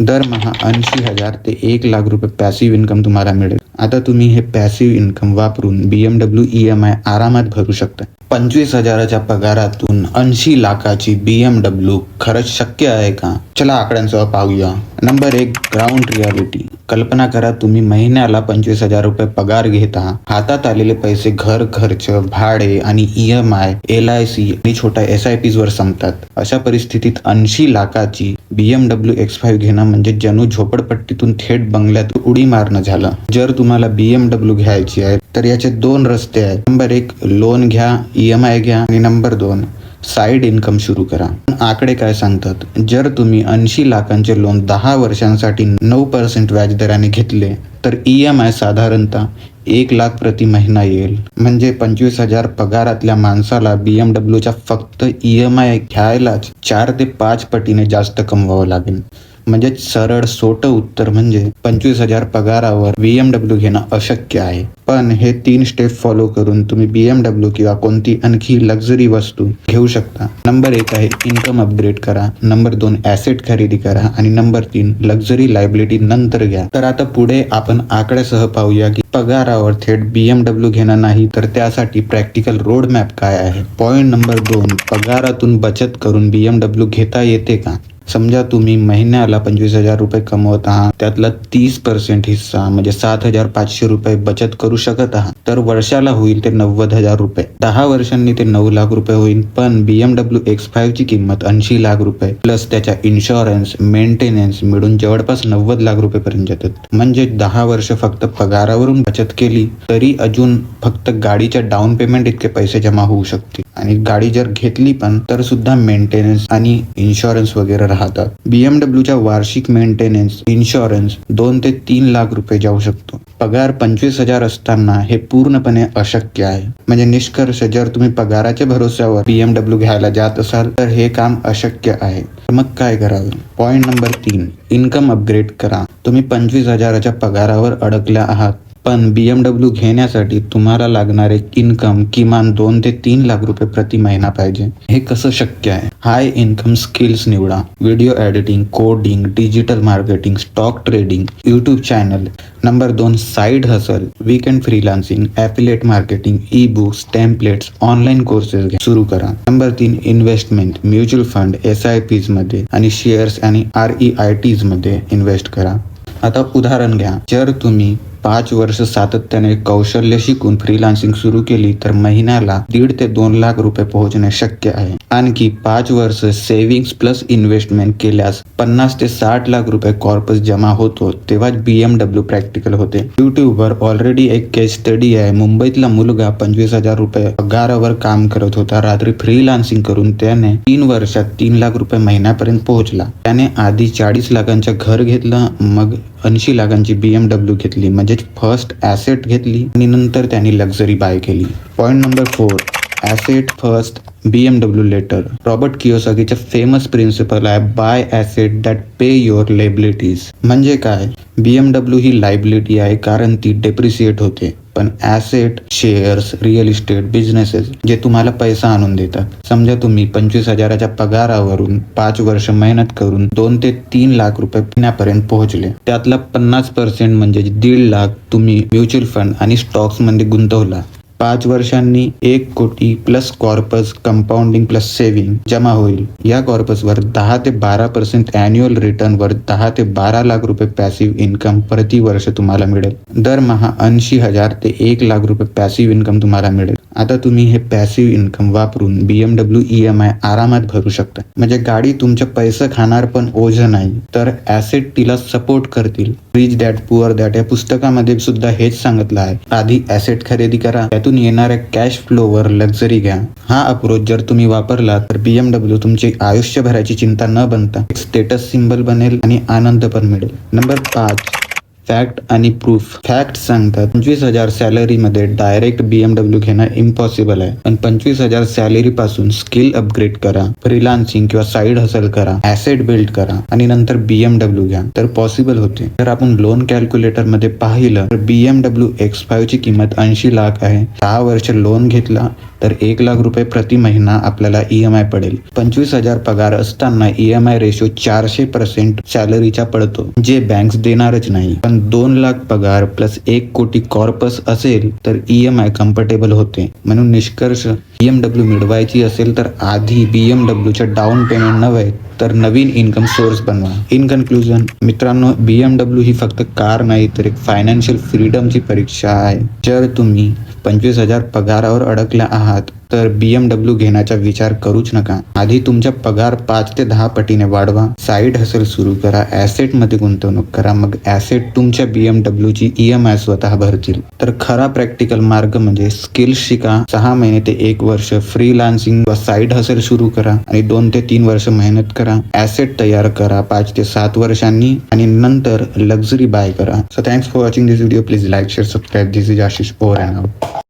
दरमहा ऐंशी हजार ते एक लाख रुपये पॅसिव्ह इन्कम तुम्हाला मिळेल. आता तुम्ही हे पॅसिव्ह इन्कम वापरून B M W E M I आरामात भरू शकता. पंचवीस हजाराच्या पगारातून ऐंशी लाखाची बी एम डब्ल्यू खरंच शक्य आहे का? चला आकड्यांसह पाहूया. नंबर एक ग्राउंड रियालिटी कल्पना करा तुम्ही महिन्याला पंचवीस हजार रुपये पगार घेता. हातात आलेले पैसे घर खर्च भाडे आणि E M I L I C आणि छोट्या एस आय पी वर संपतात. अशा परिस्थितीत ऐंशी लाखाची बीएमडब्ल्यू एक्स फाईव्ह घेणं म्हणजे जणू झोपडपट्टीतून थेट बंगल्यात उडी मारणं झालं. जर तुम्हाला बीएमडब्ल्यू घ्यायची आहे तर याचे दोन रस्ते आहेत. नंबर एक लोन घ्या ई एम आय घ्या आणि नंबर दोन साईड इन्कम सुरू करा. आकडे काय सांगतात? जर तुम्ही ऐंशी लाखांचे लोन दहा वर्षांसाठी नऊ पर्सेंट व्याजदराने घेतले तर ई एम आय साधारणतः एक लाख प्रति महिना येईल. म्हणजे पंचवीस हजार पगारातल्या माणसाला बी एम डब्ल्यूच्या फक्त ई एम आय घ्यायलाच चार ते पाच पटीने जास्त कमवावं लागेल. म्हणजे सरळ सोटं उत्तर म्हणजे पंचवीस हजार पगारावर बी एम घेणं अशक्य आहे. पण हे तीन स्टेप फॉलो करून तुम्ही बी एम किंवा कोणती आणखी लक्झरी वस्तू घेऊ शकता. नंबर एक आहे इन्कम अपग्रेड करा. नंबर दोन ॲसेट खरेदी करा. आणि नंबर तीन लक्झरी लायबिलिटी नंतर घ्या. तर आता पुढे आपण आकड्यासह पाहूया की पगारावर थेट बी डब्ल्यू घेणं नाही तर त्यासाठी प्रॅक्टिकल रोड मॅप काय आहे? पॉईंट नंबर दोन पगारातून बचत करून बी एम घेता येते का? समजा तुम्ही महिन्याला पंचवीस हजार रुपये कमवत आहात त्यातला तीस पर्सेंट हिस्सा म्हणजे सात हजार पाचशे रुपये बचत करू शकत आहात. तर वर्षाला होईल ते नव्वद हजार रुपये. दहा वर्षांनी ते नऊ लाख रुपये होईल पण बीएमडब्ल्यू एक्स फाईव्ह ची किंमत ऐंशी लाख रुपये प्लस त्याच्या इन्शुरन्स मेंटेनन्स मिळून जवळपास नव्वद लाख रुपये पर्यंत येतात. म्हणजे दहा वर्ष फक्त पगारावरून बचत केली तरी अजून फक्त गाडीच्या डाऊन पेमेंट इतके पैसे जमा होऊ शकते आणि गाडी जर घेतली पण तर सुद्धा मेंटेनन्स आणि इन्शुरन्स वगैरे राहतात. बीएमडब्ल्यूच्या वार्षिक मेंटेनन्स इन्शुरन्स दोन ते तीन लाख रुपये जाऊ शकतो. पगार पंचवीस हजार असताना हे पूर्णपणे अशक्य आहे. म्हणजे निष्कर्ष जर तुम्ही पगाराच्या भरोश्यावर बीएमडब्ल्यू घ्यायला जात असाल तर हे काम अशक्य आहे. मग काय करावं? पॉइंट नंबर तीन इन्कम अपग्रेड करा. तुम्ही पंचवीस हजाराच्या पगारावर अडकल्या आहात. पण बी एम डब्ल्यू घेण्यासाठी तुम्हाला लागणारे इन्कम किमान दोन ते तीन लाख रुपये प्रति महिना पाहिजे. हे कसं शक्य आहे? हाय इन्कम स्किल्स निवडा. Video editing coding digital marketing stock trading YouTube channel number दोन side hustle weekend freelancing affiliate marketing e books templates online courses सुरू करा. नंबर तीन investment mutual fund S I पीजमध्ये आणि शेअर्स आणि R E I टीजमध्ये invest करा. आता उदाहरण घ्या. जर तुम्ही पाच वर्ष सातत्याने कौशल्य शिकून फ्रीलान्सिंग सुरू केली तर महिन्याला दीड ते दोन लाख रुपये पोहोचणे शक्य आहे. आणखी पाच वर्ष सेव्हिंग्स प्लस इन्व्हेस्टमेंट केल्यास पन्नास ते साठ लाख रुपये कॉर्पस जमा होतो तेव्हाच बी एम डब्ल्यू प्रॅक्टिकल होते. युट्यूबवर ऑलरेडी एक केस स्टडी आहे. मुंबईतला मुलगा पंचवीस हजार रुपये पगारावर काम करत होता. रात्री फ्रीलान्सिंग करून त्याने तीन वर्षात तीन लाख रुपये महिन्यापर्यंत पोहोचला. त्याने आधी चाळीस लाखांचं घर घेतलं मग ऐंशी लाखांची बी एम डब्ल्यू घेतली म्हणजेच फर्स्ट ॲसेट घेतली आणि नंतर त्यांनी लक्झरी बाय केली. Point number four asset first B M W later Robert किओसाकीचे famous principle आहे buy asset that pay your liabilities म्हणजे काय? बी एम डब्ल्यू ही लायबिलिटी आहे कारण ती डेप्रिसिएट होते. पण asset shares real estate businesses जे तुम्हाला पैसा आणून देतात. समजा तुम्ही पंचवीस हजाराच्या पगारावरून पाच वर्ष मेहनत करून दोन ते तीन लाख रुपये पिण्यापर्यंत पोहोचले. त्यातला पन्नास पर्सेंट म्हणजे दीड लाख तुम्ही म्युच्युअल फंड आणि स्टॉक्समध्ये गुंतवला. पाच वर्षांनी एक कोटी plus corpus compounding plus saving जमा होईल. या कॉर्पसवर दहा ते बारा पर्सेंट अॅन्युअल रिटर्नवर दहा ते बारा लाख रुपये पॅसिव्ह इन्कम प्रति वर्ष तुम्हाला मिळेल. दरमहा ऐंशी हजार ते एक लाख रुपये पॅसिव्ह इन्कम तुम्हाला मिळेल. आता तुम्ही हे पॅसिव्ह इन्कम वापरून बीएमडब्ल्यू ई एम आय आरामात भरू शकता. म्हणजे गाडी तुमचे पैसे खाणार पण ओझ नाही तर ऍसेट तिला सपोर्ट करतील. रिच दॅट पुअर दॅट या पुस्तकामध्ये सुद्धा हेच सांगितलं आहे. आधी ऍसेट खरेदी करा त्यातून येणाऱ्या कॅश फ्लोवर लक्झरी घ्या. हा अप्रोच जर तुम्ही वापरला तर बीएमडब्ल्यू तुमची आयुष्यभराची चिंता न बनता एक स्टेटस सिम्बल बनेल आणि आनंद पण मिळेल. नंबर पाच. फॅक्ट आणि प्रूफ. फॅक्ट सांगतात पंचवीस हजार सॅलरी मध्ये डायरेक्ट बीएमडब्ल्यू घेणं इम्पॉसिबल आहे. पण पंचवीस हजार सॅलरी पासून स्किल अपग्रेड करा फ्रीलान्सिंग किंवा साईड हसल करा ऍसेट बिल्ड करा आणि नंतर बीएमडब्ल्यू घ्या. तर पॉसिबल होते. जर आपण लोन कॅल्क्युलेटरमध्ये पाहिलं तर बीएमडब्ल्यू एक्स फाईव्ह ची किंमत ऐंशी लाख आहे. सहा वर्ष लोन घेतला तर एक लाख रुपये प्रति महिना आपल्याला ईएमआय पडेल. पंचवीस हजार पगार असताना ईएमआय रेशो चारशे पर्सेंट सॅलरीचा पडतो. जे बँक्स देणारच नाही. पण दोन लाख पगार प्लस एक कोटी कॉर्पस असेल तर ईएमआय कम्फर्टेबल होते. म्हणून निष्कर्ष बीएमडब्ल्यू मिळवायची असेल तर आधी बीएमडब्ल्यूच्या डाऊन पेमेंट नव्हे तर नवीन इन्कम सोर्स बनवा. इन कन्क्लुजन मित्रांनो बीएमडब्ल्यू ही फक्त कार नाही तर एक फायनान्शियल फ्रीडमची परीक्षा आहे. जर तुम्ही पंचवीस हजार पगारावर अडकल्या आहात तर बीएमडब्ल्यू घेण्याचा विचार करूच नका. आधी तुमचा पगार पाच ते दहा पटीने वाढवा. साईड हसल सुरू करा. ऍसेटमध्ये गुंतवणूक करा. मग ऍसेट तुमच्या बीएमडब्ल्यू ची आय स्वतः भरतील. तर खरा प्रॅक्टिकल मार्ग म्हणजे स्किल्स शिका. सहा महिने ते एक वर्ष फ्रीलान्सिंग व साईड हसल सुरू करा आणि दोन ते तीन वर्ष मेहनत करा. ऍसेट तयार करा. पाच ते सात वर्षांनी आणि नंतर लक्झरी बाय करा. So thanks for watching this video please like share subscribe this is Ashish Pore and